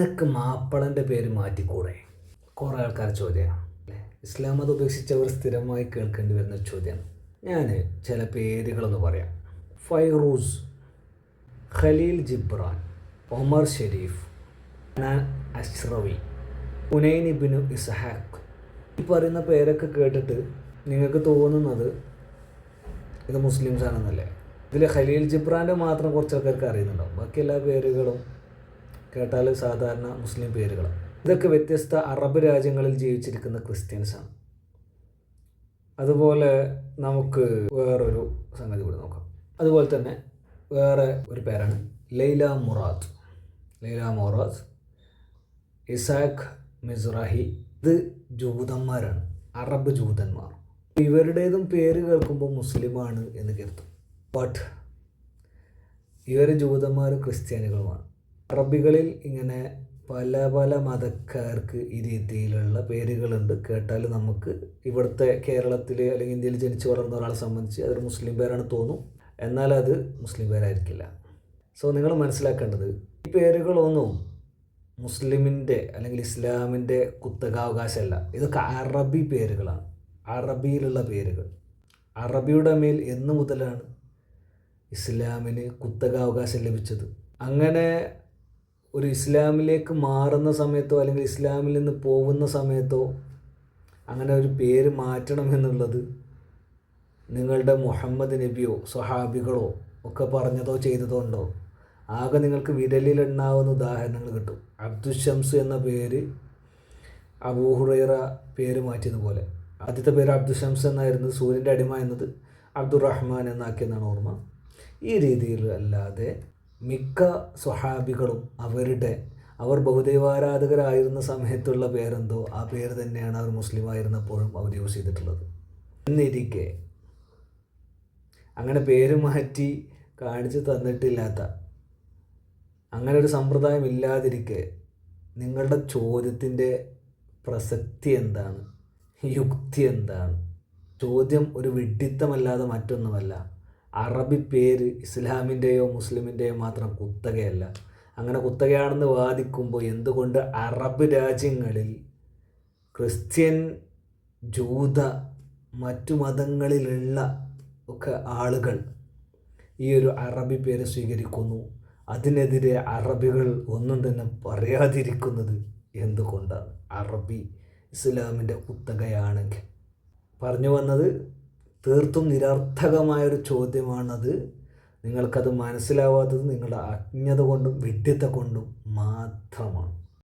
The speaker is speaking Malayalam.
അനക്ക് മാപ്പിളന്റെ പേര് മാറ്റിക്കൂടെ? കുറേ ആൾക്കാർ ചോദ്യമാണ് അല്ലേ? ഇസ്ലാം ഉപേക്ഷിച്ചവർ സ്ഥിരമായി കേൾക്കേണ്ടി വരുന്ന ചോദ്യമാണ് ഞാൻ ചില പേരുകളൊന്ന് പറയാം. Fairuz Khalil Gibran Omar Sharif Ashrawi Hunayn ibn Ishaq. ഈ പറയുന്ന പേരൊക്കെ കേട്ടിട്ട് നിങ്ങൾക്ക് തോന്നുന്നത് ഇത് മുസ്ലിംസ് ആണെന്നല്ലേ ഇതിൽ ഖലീൽ ജിബ്രാന്റെ മാത്രം കുറച്ച് ആൾക്കാർക്ക് അറിയുന്നുണ്ടാവും. ബാക്കി എല്ലാ പേരുകളും കേട്ടാൽ സാധാരണ മുസ്ലിം പേരുകളാണ്. ഇതൊക്കെ വ്യത്യസ്ത അറബ് രാജ്യങ്ങളിൽ ജീവിച്ചിരിക്കുന്ന ക്രിസ്ത്യൻസാണ് അതുപോലെ നമുക്ക് വേറൊരു സംഗതി കൂടി നോക്കാം. അതുപോലെ തന്നെ വേറെ ഒരു പേരാണ് ലൈല മുറാദ്. ലൈല മുറാദ് ഇസാഖ് മിസ്റാഹി ഇത് ജൂതന്മാരാണ്. അറബ് ജൂതന്മാർ. ഇവരുടേതും പേര് കേൾക്കുമ്പോൾ മുസ്ലിമാണ് എന്ന് കരുതും. ബട്ട് ഇവർ ജൂതന്മാർ ക്രിസ്ത്യാനികളുമാണ്. അറബികളിൽ ഇങ്ങനെ പല പല മതക്കാർക്ക് ഈ രീതിയിലുള്ള പേരുകളുണ്ട്. കേട്ടാൽ നമുക്ക് ഇവിടുത്തെ കേരളത്തിൽ അല്ലെങ്കിൽ ഇന്ത്യയിൽ ജനിച്ചു വളർന്ന ഒരാളെ സംബന്ധിച്ച് അതൊരു മുസ്ലിം പേരാണ് തോന്നും. എന്നാൽ അത് മുസ്ലിം പേരായിരിക്കില്ല. സോ നിങ്ങൾ മനസ്സിലാക്കേണ്ടത് ഈ പേരുകളൊന്നും മുസ്ലിമിന്റെ അല്ലെങ്കിൽ ഇസ്ലാമിന്റെ കുത്തകാവകാശമല്ല. ഇതൊക്കെ അറബി പേരുകളാണ്. അറബിയിലുള്ള പേരുകൾ. അറബിയുടെ മേൽ എന്നു മുതലാണ് ഇസ്ലാമിന് കുത്തകാവകാശം ലഭിച്ചത്. അങ്ങനെ ഒരു ഇസ്ലാമിലേക്ക് മാറുന്ന സമയത്തോ അല്ലെങ്കിൽ ഇസ്ലാമിൽ നിന്ന് പോകുന്ന സമയത്തോ അങ്ങനെ ഒരു പേര് മാറ്റണം എന്നുള്ളത് നിങ്ങളുടെ മുഹമ്മദ് നബിയോ സ്വഹാബികളോ ഒക്കെ പറഞ്ഞതോ ചെയ്തതോ ഉണ്ടോ? ആകെ നിങ്ങൾക്ക് വിരലിലെണ്ണാവുന്ന ഉദാഹരണങ്ങൾ കിട്ടും. അബ്ദുഷംസ് എന്ന പേര് അബൂഹുറൈറ പേര് മാറ്റിയതുപോലെ. ആദ്യത്തെ പേര് അബ്ദുഷംസ് എന്നായിരുന്നു സൂര്യന്റെ അടിമ എന്നത് അബ്ദുറഹ്മാൻ എന്നാക്കിയെന്നാണ് ഓർമ്മ. ഈ രീതിയിൽ അല്ലാതെ മിക്ക സ്വഹാബികളും അവരുടെ അവർ ബഹുദൈവാരാധകരായിരുന്ന സമയത്തുള്ള പേരെന്തോ ആ പേര് തന്നെയാണ് അവർ മുസ്ലിം ആയിരുന്നപ്പോഴും അവർ യൂസ് ചെയ്തിട്ടുള്ളത്. എന്നിരിക്കെ അങ്ങനെ പേര് മാറ്റി കാണിച്ചു തന്നിട്ടില്ലാത്ത അങ്ങനെ ഒരു സമ്പ്രദായം ഇല്ലാതിരിക്കെ നിങ്ങളുടെ ചോദ്യത്തിന്റെ പ്രസക്തി എന്താണ്? യുക്തി എന്താണ്? ചോദ്യം ഒരു വിഡ്ഢിത്തമല്ലാതെ മറ്റൊന്നുമല്ല. അറബി പേര് ഇസ്ലാമിന്റെയോ മുസ്ലിമിന്റെയോ മാത്രം കുത്തകയല്ല. അങ്ങനെ കുത്തകയാണെന്ന് വാദിക്കുമ്പോൾ എന്തുകൊണ്ട് അറബ് രാജ്യങ്ങളിൽ ക്രിസ്ത്യൻ ജൂത മറ്റു മതങ്ങളിലുള്ള ഒക്കെ ആളുകൾ ഈ ഒരു അറബി പേര് സ്വീകരിക്കുന്നു? അതിനെതിരെ അറബികൾ ഒന്നും തന്നെ പറയാതിരിക്കുന്നത് എന്തുകൊണ്ടാണ്? അറബി ഇസ്ലാമിന്റെ കുത്തകയാണെങ്കിൽ. പറഞ്ഞു വന്നത് തീർത്തും നിരർത്ഥകമായൊരു ചോദ്യമാണത്. നിങ്ങൾക്കത് മനസ്സിലാവാത്തത് നിങ്ങളുടെ അജ്ഞത കൊണ്ടും വിഡ്ഢിത്തം കൊണ്ടും മാത്രമാണ്.